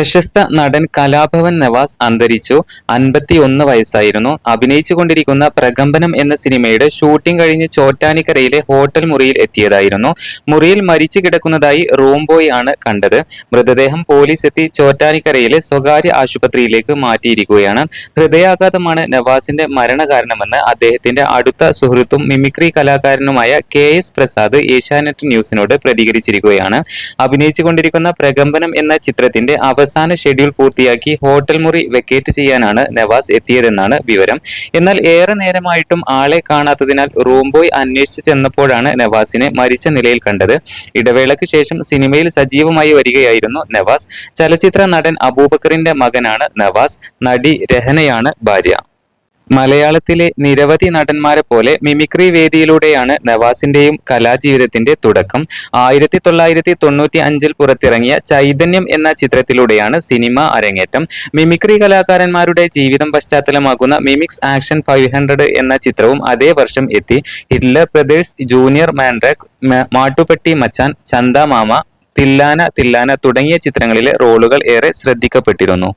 പ്രശസ്ത നടൻ കലാഭവൻ നവാസ് അന്തരിച്ചു. അൻപത്തിയൊന്ന് വയസ്സായിരുന്നു. അഭിനയിച്ചുകൊണ്ടിരിക്കുന്ന പ്രകമ്പനം എന്ന സിനിമയുടെ ഷൂട്ടിംഗ് കഴിഞ്ഞ് ചോറ്റാനിക്കരയിലെ ഹോട്ടൽ മുറിയിൽ എത്തിയതായിരുന്നു. മുറിയിൽ മരിച്ചു കിടക്കുന്നതായി റൂം ബോയ് ആണ് കണ്ടത്. മൃതദേഹം പോലീസ് എത്തി ചോറ്റാനിക്കരയിലെ സ്വകാര്യ ആശുപത്രിയിലേക്ക് മാറ്റിയിരിക്കുകയാണ്. ഹൃദയാഘാതമാണ് നവാസിന്റെ മരണകാരണമെന്ന് അദ്ദേഹത്തിന്റെ അടുത്ത സുഹൃത്തും മിമിക്രി കലാകാരനുമായ കെ എസ് പ്രസാദ് ഏഷ്യാനെറ്റ് ന്യൂസിനോട് പ്രതികരിച്ചിരിക്കുകയാണ്. അഭിനയിച്ചുകൊണ്ടിരിക്കുന്ന പ്രകമ്പനം എന്ന ചിത്രത്തിന്റെ ഷെഡ്യൂൾ പൂർത്തിയാക്കി ഹോട്ടൽ മുറി വെക്കേറ്റ് ചെയ്യാനാണ് നവാസ് എത്തിയതെന്നാണ് വിവരം. എന്നാൽ ഏറെ നേരമായിട്ടും ആളെ കാണാത്തതിനാൽ റൂം ബോയ് അന്വേഷിച്ചു ചെന്നപ്പോഴാണ് നവാസിനെ മരിച്ച നിലയിൽ കണ്ടത്. ഇടവേളയ്ക്ക് ശേഷം സിനിമയിൽ സജീവമായി വരികയായിരുന്നു നവാസ്. ചലച്ചിത്ര നടൻ അബൂബക്കറിന്റെ മകനാണ് നവാസ്. നടി രഹനയാണ് ഭാര്യ. മലയാളത്തിലെ നിരവധി നടന്മാരെ പോലെ മിമിക്രി വേദിയിലൂടെയാണ് നവാസിന്റെയും കലാജീവിതത്തിന്റെ തുടക്കം. ആയിരത്തി തൊള്ളായിരത്തി തൊണ്ണൂറ്റി അഞ്ചിൽ പുറത്തിറങ്ങിയ ചൈതന്യം എന്ന ചിത്രത്തിലൂടെയാണ് സിനിമ അരങ്ങേറ്റം. മിമിക്രി കലാകാരന്മാരുടെ ജീവിതം പശ്ചാത്തലമാകുന്ന മിമിക്സ് ആക്ഷൻ ഫൈവ് ഹൺഡ്രഡ് എന്ന ചിത്രവും അതേ വർഷം എത്തി. Hitler brothers junior mandrake Mattupetti Machan Chanda Mama തില്ലാന തില്ലാന തുടങ്ങിയ ചിത്രങ്ങളിലെ റോളുകൾ ഏറെ ശ്രദ്ധിക്കപ്പെട്ടിരുന്നു.